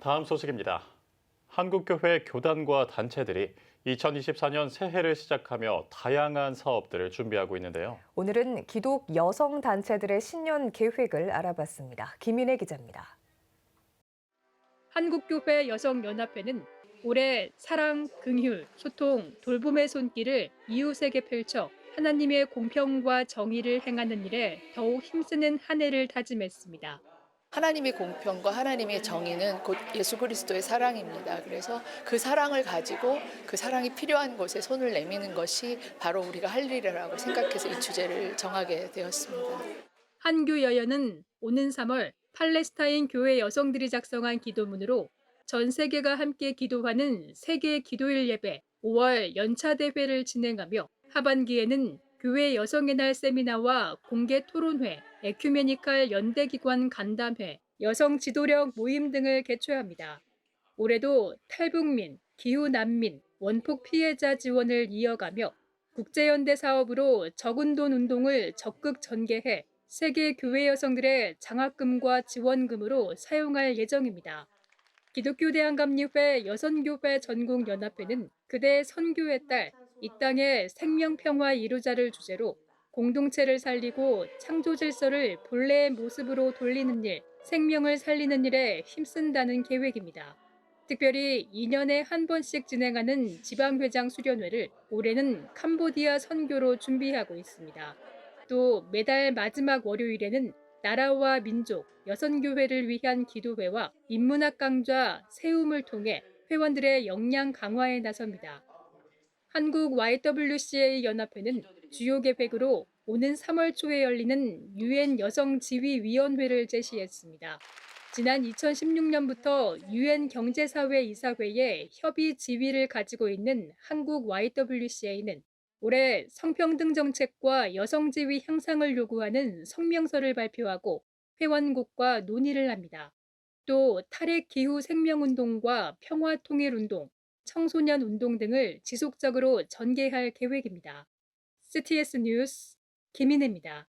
다음 소식입니다. 한국교회 교단과 단체들이 2024년 새해를 시작하며 다양한 사업들을 준비하고 있는데요. 오늘은 기독 여성 단체들의 신년 계획을 알아봤습니다. 김인혜 기자입니다. 한국교회 여성연합회는 올해 사랑, 긍휼, 소통, 돌봄의 손길을 이웃에게 펼쳐 하나님의 공평과 정의를 행하는 일에 더욱 힘쓰는 한 해를 다짐했습니다. 하나님의 공평과 하나님의 정의는 곧 예수 그리스도의 사랑입니다. 그래서 그 사랑을 가지고 그 사랑이 필요한 곳에 손을 내미는 것이 바로 우리가 할 일이라고 생각해서 이 주제를 정하게 되었습니다. 한교 여연은 오는 3월 팔레스타인 교회 여성들이 작성한 기도문으로 전 세계가 함께 기도하는 세계 기도일 예배 5월 연차 대회를 진행하며 하반기에는 교회 여성의 날 세미나와 공개 토론회, 에큐메니칼 연대기관 간담회, 여성 지도력 모임 등을 개최합니다. 올해도 탈북민, 기후난민, 원폭 피해자 지원을 이어가며 국제연대 사업으로 적은 돈 운동을 적극 전개해 세계 교회 여성들의 장학금과 지원금으로 사용할 예정입니다. 기독교 대한감리회 여선교회 전국연합회는 그대 선교의 딸, 이 땅의 생명 평화 이루자를 주제로 공동체를 살리고 창조 질서를 본래의 모습으로 돌리는 일, 생명을 살리는 일에 힘쓴다는 계획입니다. 특별히 2년에 한 번씩 진행하는 지방회장 수련회를 올해는 캄보디아 선교로 준비하고 있습니다. 또 매달 마지막 월요일에는 나라와 민족, 여선교회를 위한 기도회와 인문학 강좌, 세움을 통해 회원들의 역량 강화에 나섭니다. 한국 YWCA 연합회는 주요 계획으로 오는 3월 초에 열리는 유엔 여성 지휘 위원회를 제시했습니다. 지난 2016년부터 유엔 경제사회 이사회의 협의 지위를 가지고 있는 한국 YWCA는 올해 성평등 정책과 여성 지위 향상을 요구하는 성명서를 발표하고 회원국과 논의를 합니다. 또 탈핵 기후 생명운동과 평화 통일 운동, 청소년 운동 등을 지속적으로 전개할 계획입니다. CTS 뉴스 김인혜입니다.